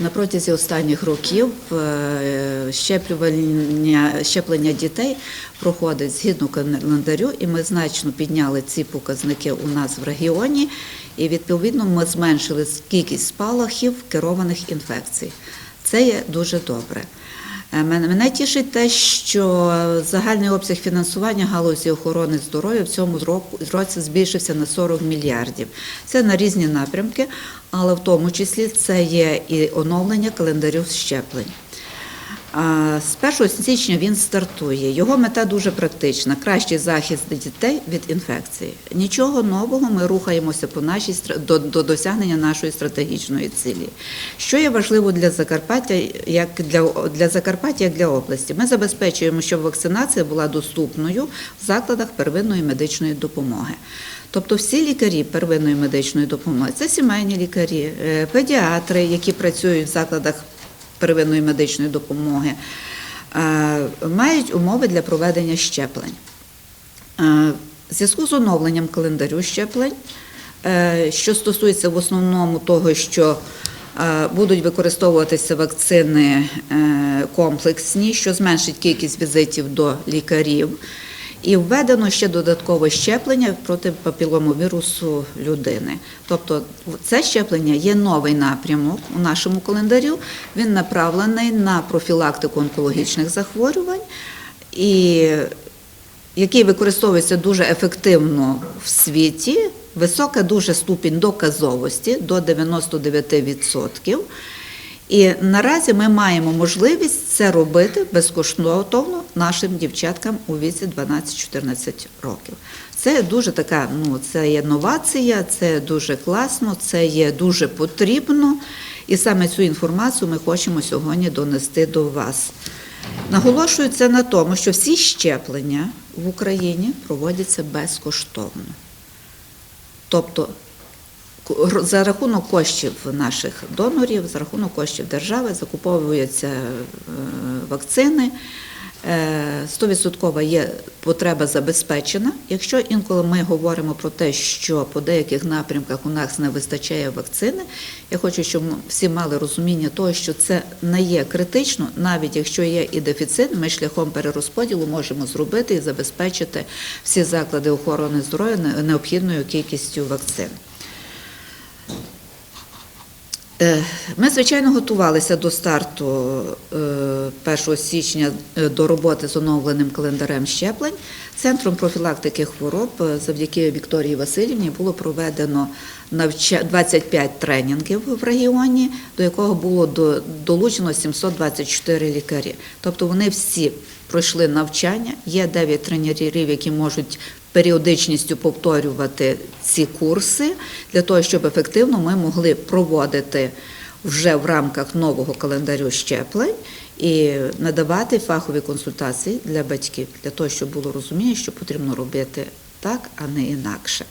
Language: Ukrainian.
На протязі останніх років е, щеплювання щеплення дітей проходить згідно календарю, і ми значно підняли ці показники у нас в регіоні. І відповідно ми зменшили кількість спалахів керованих інфекцій. Це є дуже добре. Е, Мене мене тішить те, що загальний обсяг фінансування галузі охорони здоров'я в цьому році збільшився на 40 мільярдів. Це на різні напрямки, але в тому числі це є і оновлення календарів щеплень. З 1 січня він стартує. Його мета дуже практична: кращий захист дітей від інфекції. Нічого нового ми рухаємося по нашій до, до досягнення нашої стратегічної цілі. Що є важливо для Закарпаття, як для, для Закарпаття, як для області? Ми забезпечуємо, щоб вакцинація була доступною в закладах первинної медичної допомоги. Тобто всі лікарі первинної медичної допомоги це сімейні лікарі, е, педіатри, які працюють в закладах первинної медичної допомоги, е, мають умови для проведення щеплень. Е, В зв'язку з оновленням календарю щеплень, е, що стосується в основному того, що будуть використовуватися вакцини комплексні, що зменшить кількість візитів до лікарів. І введено ще додаткове щеплення проти папіломовірусу людини. Тобто це щеплення є новий напрямок у нашому календарю. Він направлений на профілактику онкологічних захворювань і який використовується дуже ефективно в світі, висока дуже ступінь доказовості до 99%. І наразі ми маємо можливість це робити безкоштовно нашим дівчаткам у віці 12-14 років. Це дуже така, ну це є новація, це дуже класно, це є дуже потрібно. І саме цю інформацію ми хочемо сьогодні донести до вас. Наголошується на тому, що всі щеплення в Україні проводяться безкоштовно. Тобто за рахунок коштів наших донорів, за рахунок коштів держави закуповуються е, вакцини. Е, 100% є потреба забезпечена. Якщо інколи ми говоримо про те, що по деяких напрямках у нас не вистачає вакцини, я хочу, щоб всі мали розуміння того, що це не є критично, навіть якщо є і дефіцит, ми шляхом перерозподілу можемо зробити і забезпечити всі заклади охорони здоров'я необхідною кількістю вакцин. Е, Ми, звичайно, готувалися до старту е, 1 січня е, до роботи з оновленим календарем щеплень. Центром профілактики хвороб е, завдяки Вікторії Васильівні було проведено навча- 25 тренінгів в регіоні, до якого було до- долучено 724 лікарі. Тобто вони всі пройшли навчання. Є 9 тренерів, які можуть періодичністю повторювати ці курси для того, щоб ефективно ми могли проводити вже в рамках нового календарю щеплень і надавати фахові консультації для батьків, для того, щоб було розуміння, що потрібно робити так, а не інакше.